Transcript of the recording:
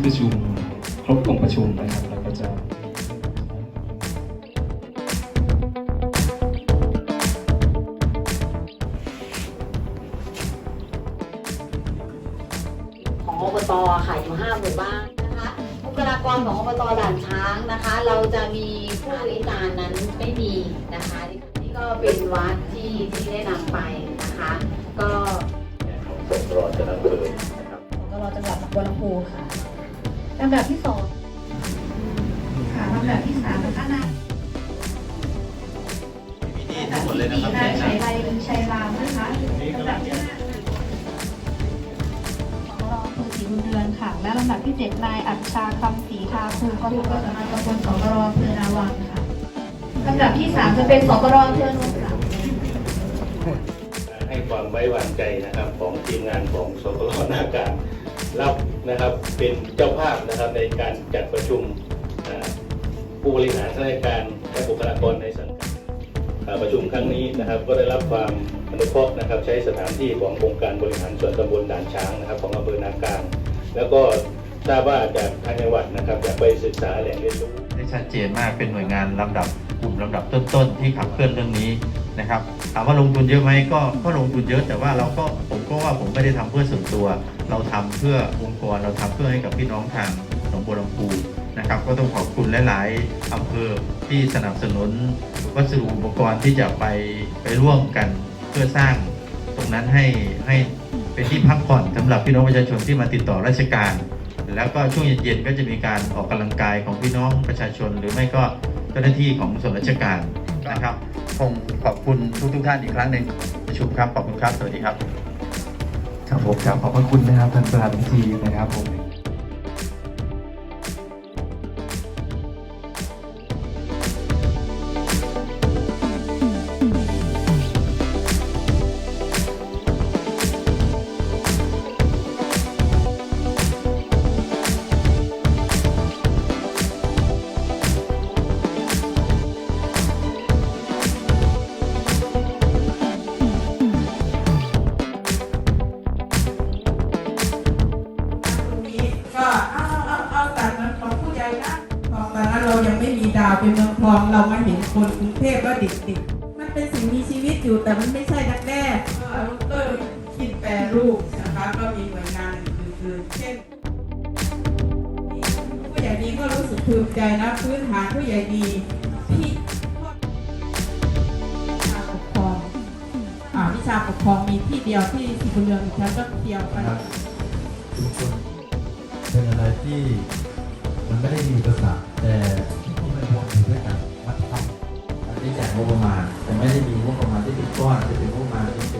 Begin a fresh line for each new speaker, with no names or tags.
ที่ประชุมครบองค์ประชุมนะครับเราก็จะ
ของอบตค่ะอยู่ห้าหมู่บ้านนะคะบุคลากรของอบตด่านช้างนะคะ เราจะมีผู้บริการนั้นไม่มีนะคะ นี่ก็เป็นวัดที่ที่ได้นำไปนะคะ ก็
ส่งตลอดจะนำเภอนะครับ
ของเราจังหวัดหนองบัวลำพูค่ะ ลำดับที่สองค่ะลำดับที่สามนะคะนาย
ทั้งหมดเลยนะครับ
นายชัยไรชัยรามนะคะลำดับที่ห้าของรองคือสีบุญเดือนค่ะ และลำดับที่เจ็ดนายอัจฉาคำศรีทาคูกองกสำนักตำบลสกรอำเภอนาวังค่ะลำดับที่สามจะเป็นสกรอำเภอโนนสัง
ให้ความไว้วางใจนะครับของทีมงานของสกลนาการ รับนะครับเป็นเจ้าภาพนะครับในการจัดประชุมผู้บริหารราชการและบุคลากรในสังกัดประชุมครั้งนี้นะครับก็ได้รับความอนุเคราะห์นะครับใช้สถานที่ขององค์การบริหารส่วนตำบลด่านช้างนะครับของอำเภอนากลางแล้วก็ทราบว่าจากทางจังหวัดนะครับอยากไปศึกษาแหล่งเรียนรู้
ได้ชัดเจนมากเป็นหน่วยงานลำดับกลุ่มลำดับต้นๆ ที่ขับเคลื่อนเรื่องนี้นะครับถามว่าลงทุนเยอะไหมก็ก็ลงทุนเยอะแต่ว่าเราก็ผมก็ว่าผมไม่ได้ทำเพื่อส่วนตัว เราทำเพื่อองค์กรเราทำเพื่อให้กับพี่น้องทางหนองบัวลำพูนะครับ ก็ต้องขอบคุณหลาย ๆอำเภอที่สนับสนุนวัสดุอุปกรณ์ที่จะไปไปร่วมกันเพื่อสร้างตรงนั้นให้ให้เป็นที่พักผ่อนสำหรับพี่น้องประชาชนที่มาติดต่อราชการ แล้วก็ช่วงเย็นๆก็จะมีการออกกำลังกายของพี่น้องประชาชน หรือไม่ก็เจ้าหน้าที่ของส่วนราชการนะครับคงขอบคุณทุกๆท่านอีกครั้งหนึ่งประชุมครับ ขอบคุณครับ สวัสดีครับ
ครับผมกรับขอบพระคุณนะครับท่านประธานพิธีนะครับผม
นะของตอนนั้นเรายังไม่มีดาวเป็นเมืองทองเรามาเห็นคนกรุงเทพว่าดิบๆมันเป็นสิ่งมีชีวิตอยู่แต่มันไม่ใช่ดักแด้เออเออคิดแปรรูปนะคะก็มีหน่วยงานอื่นๆเช่นผู้ใหญ่ดีก็รู้สึกภูมิใจนะพื้นฐานผู้ใหญ่ดีที่วิชาปกครองวิชาปกครองมีที่เดียวที่สิบุญเรืองอีกชั้นก็เดียวกัน
ชุมชนเป็นอะไรที่ มันไม่ได้มีอุปสรรคแต่ที่มันรวมอยู่ด้วยกันมันทำการที่จ่ายงบประมาณ แต่ไม่ได้มีงบประมาณที่เป็นก้อนจะเป็นงบประมาณที่เป็น